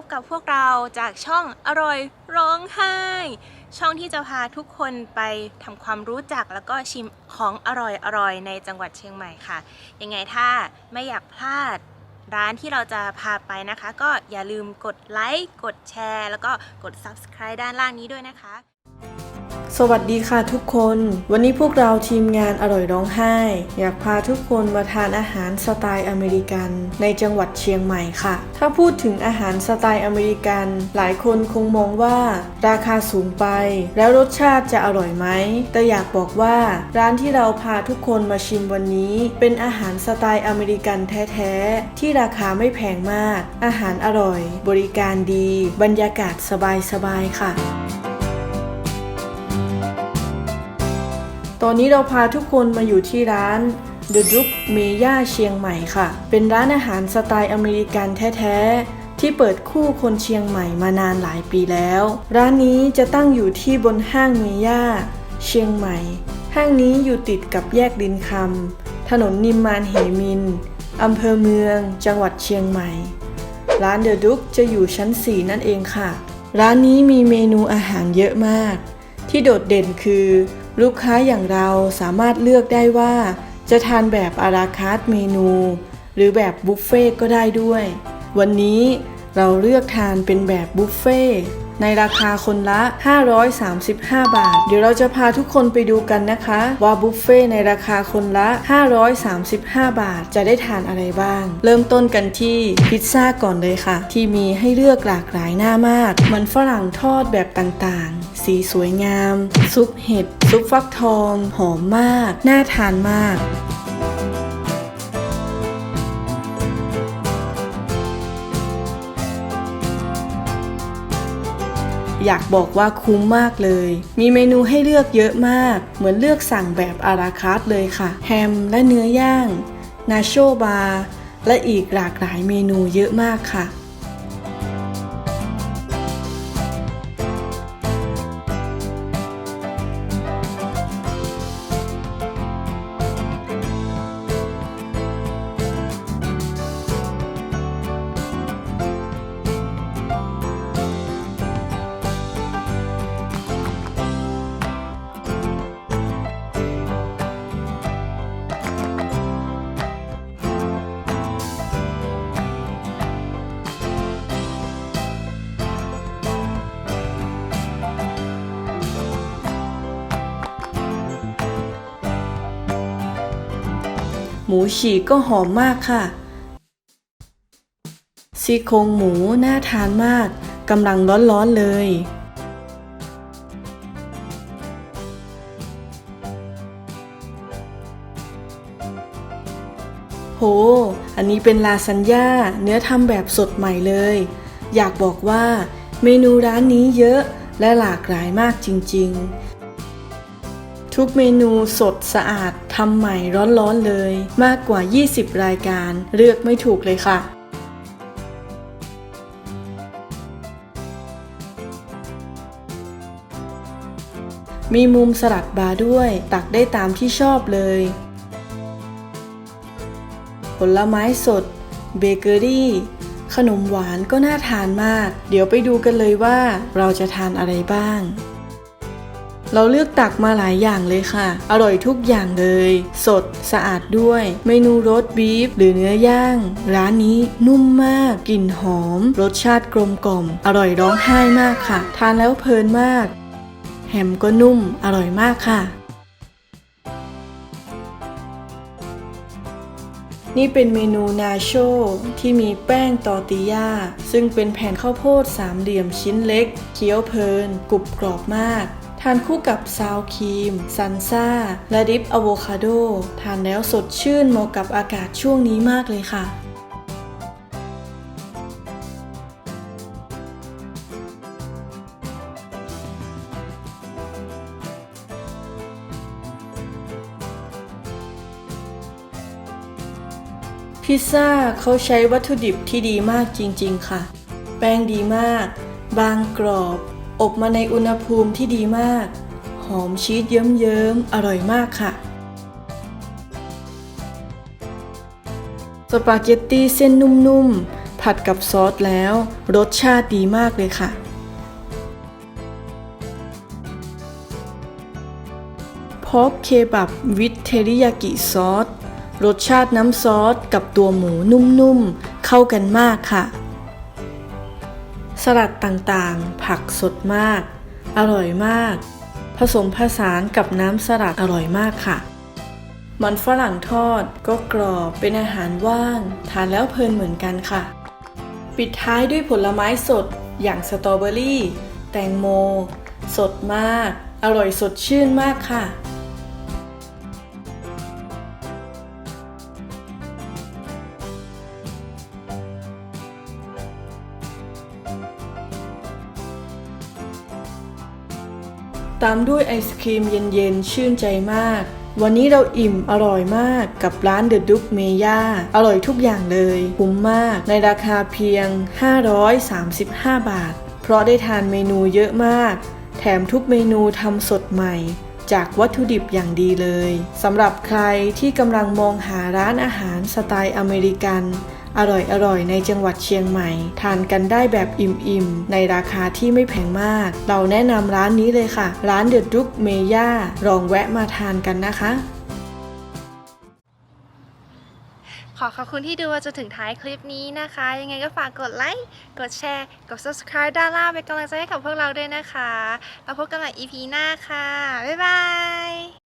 บกับพวกเราจากช่องอร่อยร้องไห้ ช่องที่จะพาทุกคนไปทำความรู้จักแล้วก็ชิมของอร่อยๆในจังหวัดเชียงใหม่ค่ะ ยังไงถ้าไม่อยากพลาดร้านที่เราจะพาไปนะคะ ก็อย่าลืมกดไลค์กดแชร์ แล้วก็กด Subscribe ด้านล่างนี้ด้วยนะคะ สวัสดีค่ะทุกคน วันนี้พวกเราทีมงานอร่อยร้องไห้ อยากพาทุกคนมาทานอาหารสไตล์อเมริกันในจังหวัดเชียงใหม่ค่ะ ถ้าพูดถึงอาหารสไตล์อเมริกัน หลายคนคงมองว่า ราคาสูงไป แล้วรสชาติจะอร่อยไหม แต่อยากบอกว่า ร้านที่เราพาทุกคนมาชิมวันนี้ เป็นอาหารสไตล์อเมริกันแท้ๆที่ราคาไม่แพงมาก อาหารอร่อย บริการดี บรรยากาศสบายๆค่ะ ตอนนี้เราพาทุกคนมาอยู่ที่ร้าน The Duke เมย่าเชียงใหม่ค่ะ เป็นร้านอาหารสไตล์อเมริกันแท้ๆ ที่เปิดคู่คนเชียงใหม่มานานหลายปีแล้ว ร้านนี้จะตั้งอยู่ที่บนห้างเมย่าเชียงใหม่ ห้างนี้อยู่ติดกับแยกดินคำถนนนิมมานเหมินอำเภอเมือง จังหวัดเชียงใหม่ ร้านเดอะดุกจะอยู่ชั้น 4 นั่นเองค่ะ ร้านนี้มีเมนูอาหารเยอะมาก ที่โดดเด่นคือ ลูกค้าอย่างเราสามารถเลือกได้ว่า จะทานแบบอาราคาร์ทเมนู หรือแบบบุฟเฟ่ต์ก็ได้ด้วย วันนี้เราเลือกทานเป็นแบบบุฟเฟ่ ในราคาคนละ 535 บาท เดี๋ยวเราจะพาทุกคนไปดูกันนะคะ ว่าบุฟเฟ่ต์ในราคาคนละ 535 บาท จะได้ทานอะไรบ้าง เริ่มต้นกันที่พิซซ่าก่อนเลยค่ะ ที่มีให้เลือกหลากหลายหน้ามาก มันฝรั่งทอดแบบต่างๆ สีสวยงาม ซุปเห็ด ซุปฟักทอง หอมมาก น่าทานมาก อยากบอกว่าคุ้มมากเลย มีเมนูให้เลือกเยอะมาก เหมือนเลือกสั่งแบบอาราคาร์ตเลยค่ะ แฮมและเนื้อย่าง นาโชบาร์และอีกหลากหลายเมนูเยอะมากค่ะ หมูฉีกก็หอมมากค่ะ ซี่โครงหมูน่าทานมากกำลังร้อนๆเลยโห อันนี้เป็นลาซานญ่าเนื้อทำแบบสดใหม่เลย อยากบอกว่าเมนูร้านนี้เยอะและหลากหลายมากจริงๆ ทุกเมนูสดสะอาดทำใหม่ร้อนๆเลย มากกว่า 20 รายการ เลือกไม่ถูกเลยค่ะมีมุมสลัดบาร์ด้วย ตักได้ตามที่ชอบเลย ผลไม้สด เบเกอรี่ ขนมหวานก็น่าทานมาก เดี๋ยวไปดูกันเลยว่าเราจะทานอะไรบ้าง เราเลือกตักมาหลายอย่างเลยค่ะ อร่อยทุกอย่างเลย สดสะอาดด้วย เมนูรสบีฟหรือเนื้อย่าง ร้านนี้นุ่มมาก กลิ่นหอม รสชาติกลมกล่อม อร่อยร้องไห้มากค่ะ ทานแล้วเพลินมาก แฮมก็นุ่ม อร่อยมากค่ะนี่เป็นเมนูนาโชที่มีแป้งตอติยาซึ่งเป็นแผ่นข้าวโพดสามเหลี่ยมชิ้นเล็ก เคี้ยวเพลินกรุบกรอบมากานคู่กับซาวครีม ซันซ่า และดิปอะโวคาโด ทานแล้วสดชื่นเหมาะกับอากาศช่วงนี้มากเลยค่ะพิซซ่าเขาใช้วัตถุดิบที่ดีมากจริงๆค่ะ แป้งดีมาก บางกรอบ อบมาในอุณหภูมิที่ดีมาก หอมชีสเยิ้มๆ อร่อยมากค่ะ สปาเกตตี้เส้นนุ่มๆ ผัดกับซอสแล้ว รสชาติดีมากเลยค่ะ พอกเคบับวิทเทริยากิซอส รสชาติน้ำซอสกับตัวหมูนุ่มๆ เข้ากันมากค่ะ สลัดต่างๆ ผักสดมาก อร่อยมาก ผสมผสานกับน้ำสลัดอร่อยมากค่ะ มันฝรั่งทอดก็กรอบเป็นอาหารว่าง ทานแล้วเพลินเหมือนกันค่ะ ปิดท้ายด้วยผลไม้สดอย่างสตรอเบอรี่ แตงโม สดมาก อร่อยสดชื่นมากค่ะามด้วยไอศครีมเย็นๆ ชื่นใจมาก วันนี้เราอิ่มอร่อยมากกับร้านเดอะดุ๊กเมย่าอร่อยทุกอย่างเลย คุ้มมากในราคาเพียง 535 บาท เพราะได้ทานเมนูเยอะมาก แถมทุกเมนูทำสดใหม่ จากวัตถุดิบอย่างดีเลยสำหรับใครที่กำลังมองหาร้านอาหารสไตล์อเมริกัน อร่อยๆ ในจังหวัดเชียงใหม่ ทานกันได้แบบอิ่มๆ ในราคาที่ไม่แพงมาก เราแนะนำร้านนี้เลยค่ะ ร้านเดอะดุกเมย่าลองแวะมาทานกันนะคะ ขอขอบคุณที่ดูมาจนถึงท้ายคลิปนี้นะคะ ยังไงก็ฝากกดไลค์ กดแชร์ กด subscribe ด้านล่างเป็นกำลังใจให้กับพวกเราด้วยนะคะ แล้วพบกันใหม่ EP หน้าค่ะ บ๊ายบาย